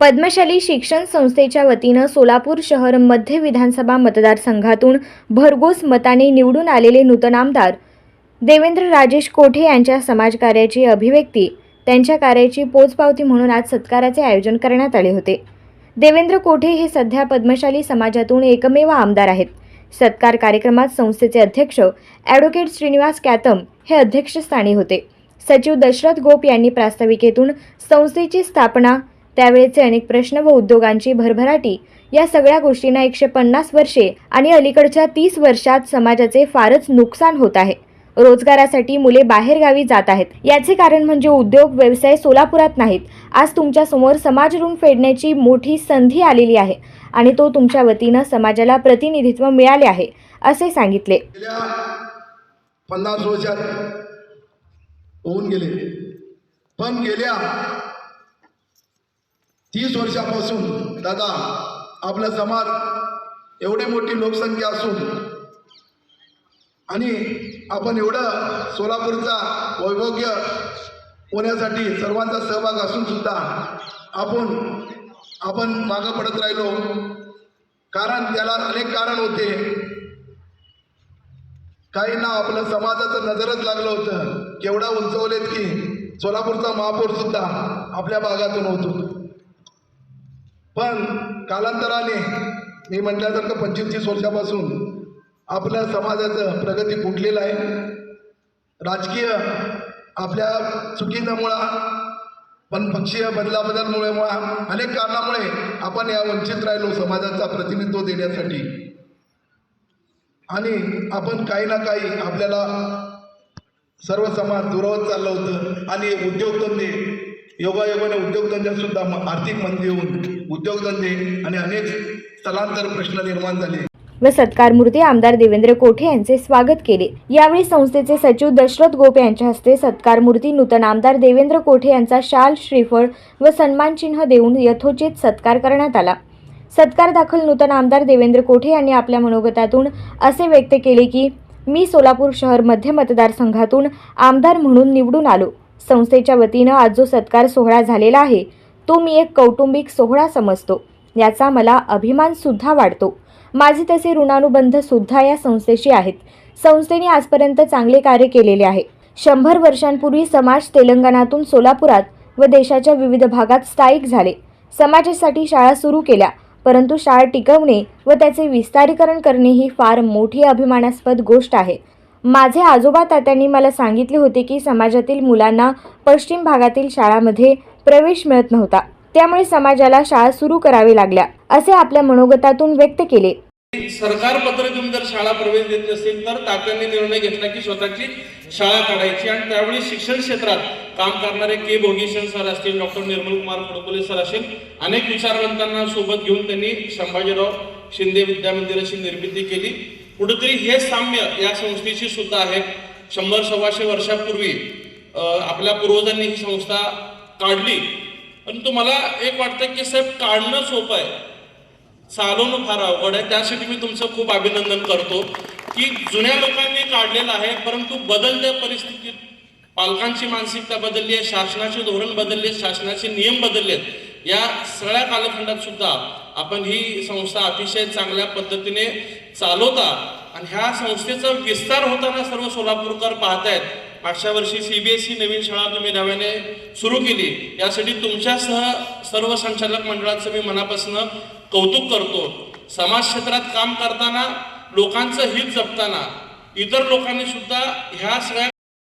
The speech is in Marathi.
पद्मशाली शिक्षण संस्थेच्या वतीनं सोलापूर शहर मध्य विधानसभा मतदारसंघातून भरघोस मताने निवडून आलेले नूतन आमदार देवेंद्र राजेश कोठे यांच्या समाजकार्याची अभिव्यक्ती त्यांच्या कार्याची पोचपावती म्हणून आज सत्काराचे आयोजन करण्यात आले होते. देवेंद्र कोठे हे सध्या पद्मशाली समाजातून एकमेव आमदार आहेत. सत्कार कार्यक्रमात संस्थेचे अध्यक्ष ॲडव्होकेट श्रीनिवास कॅतम हे अध्यक्षस्थानी होते. सचिव दशरथ गोप यांनी प्रास्ताविकेतून संस्थेची स्थापना त्यावेळेचे अनेक प्रश्न व उद्योगांची भरभराटी. या सगळ्या गोष्टींना एकशे पन्नास वर्षे आणि अलीकडच्या तीस वर्षात समाजाचे फारच नुकसान होत आहे. रोजगारासाठी मुले बाहेरगावी जात आहेत. याचे कारण म्हणजे उद्योग व्यवसाय सोलापुरात नाहीत. आज तुमच्यासमोर समाज ऋण फेडण्याची मोठी संधी आलेली आहे आणि तो तुमच्या वतीनं समाजाला प्रतिनिधित्व मिळाले आहे असे सांगितले. पन्नास वर्षात होऊन गेले. पण गेल्या तीस वर्षापासून दादा आपला समाज एवढी मोठी लोकसंख्या असून आणि आपण एवढं सोलापूरचा वैभोग्य होण्यासाठी सर्वांचा सहभाग असून सुद्धा आपण आपण मागं पडत राहिलो. कारण त्याला अनेक कारण होते. काहींना आपलं समाजाचं नजरच लागलं होतं. केवढा उंचवलेत की सोलापूरचा महापौर सुद्धा आपल्या भागातून होतो. पण कालांतराने मी म्हटल्यासारखं पंचवीस तीस वर्षापासून आपल्या समाजाचं प्रगती फुटलेलं आहे. राजकीय आपल्या चुकीच्यामुळं पण पक्षीय बदलाबदलमुळे मुळा अनेक कारणामुळे आपण या वंचित राहिलो समाजाचा प्रतिनिधित्व देण्यासाठी. आणि आपण काही ना काही आपल्याला सर्व समाज दुरावत चाललं होतं. आणि उद्योगधंदे योगायोगाने उद्योगधंद्यात सुद्धा आर्थिक मंदी होऊन उद्योगधंदे आणि अनेक स्थलांतर प्रश्न निर्माण झाले. व सत्कारमूर्ती आमदार देवेंद्र कोठे यांचे स्वागत केले. यावेळी संस्थेचे सचिव दशरथ गोप यांच्या हस्ते सत्कारमूर्ती नूतन आमदार देवेंद्र कोठे यांचा शाल श्रीफळ व सन्मानचिन्ह देऊन यथोचित सत्कार करण्यात आला. सत्कार दाखल नूतन आमदार देवेंद्र कोठे यांनी आपल्या मनोगतातून असे व्यक्त केले की मी सोलापूर शहर मध्य मतदारसंघातून आमदार म्हणून निवडून आलो. संस्थेच्या वतीनं आज जो सत्कार सोहळा झालेला आहे तो मी एक कौटुंबिक सोहळा समजतो. याचा मला अभिमानसुद्धा वाटतो माझे तसे ऋणानुबंधसुद्धा या संस्थेशी आहेत. संस्थेने आजपर्यंत चांगले कार्य केलेले आहे. शंभर वर्षांपूर्वी समाज तेलंगणातून सोलापुरात व देशाच्या विविध भागात स्थायिक झाले. समाजासाठी शाळा सुरू केल्या परंतु शाळा टिकवणे व त्याचे विस्तारीकरण करणे ही फार मोठी अभिमानास्पद गोष्ट आहे. माझे आजोबा तात्यांनी मला सांगितले होते की समाजातील मुलांना पश्चिम भागातील शाळांमध्ये प्रवेश मिळत नव्हता. त्यामुळे समाजाला शाळा सुरू करावी लागल्या असे आपल्या मनोगतातून व्यक्त केले. सरकार पद्धतीतून जर शाळा प्रवेश देत असेल तर तात्यांनी निर्णय घेतला की स्वतःची शाळा काढायची आणि त्यावेळी शिक्षण क्षेत्रात काम करणारे के भोगेशन सर असतील डॉक्टर निर्मल कुमार फडकुले सर असेल अनेक विचारवंतांना सोबत घेऊन त्यांनी संभाजीराव शिंदे विद्या मंदिराची निर्मिती केली. कुठेतरी हे साम्य या संस्थेशी सुद्धा आहे. शंभर सव्वाशे वर्षापूर्वी आपल्या पूर्वजांनी ही संस्था काढली. परंतु मला एक वाटतं की साहेब काढणं सोपं आहे. चालवणं फार अवघड आहे. त्यासाठी मी तुमचं खूप अभिनंदन करतो की जुन्या लोकांनी काढलेलं आहे परंतु बदलत्या परिस्थितीत पालकांची मानसिकता बदलली आहे शासनाचे धोरण बदलले शासनाचे नियम बदललेत या सगळ्या कालखंडात सुद्धा आपण ही संस्था अतिशय चांगल्या पद्धतीने चालवता आणि ह्या संस्थेचा विस्तार होताना सर्व सोलापूरकर पाहतायत. मागच्या वर्षी सीबीएसई नवीन शाळा तुम्ही नव्याने सुरू केली. यासाठी तुमच्यासह सर्व संचालक मंडळाचं मी मनापासून कौतुक करतो. समाज क्षेत्रात काम करताना लोकांचं हित जपताना इतर लोकांनी सुद्धा ह्या सगळ्या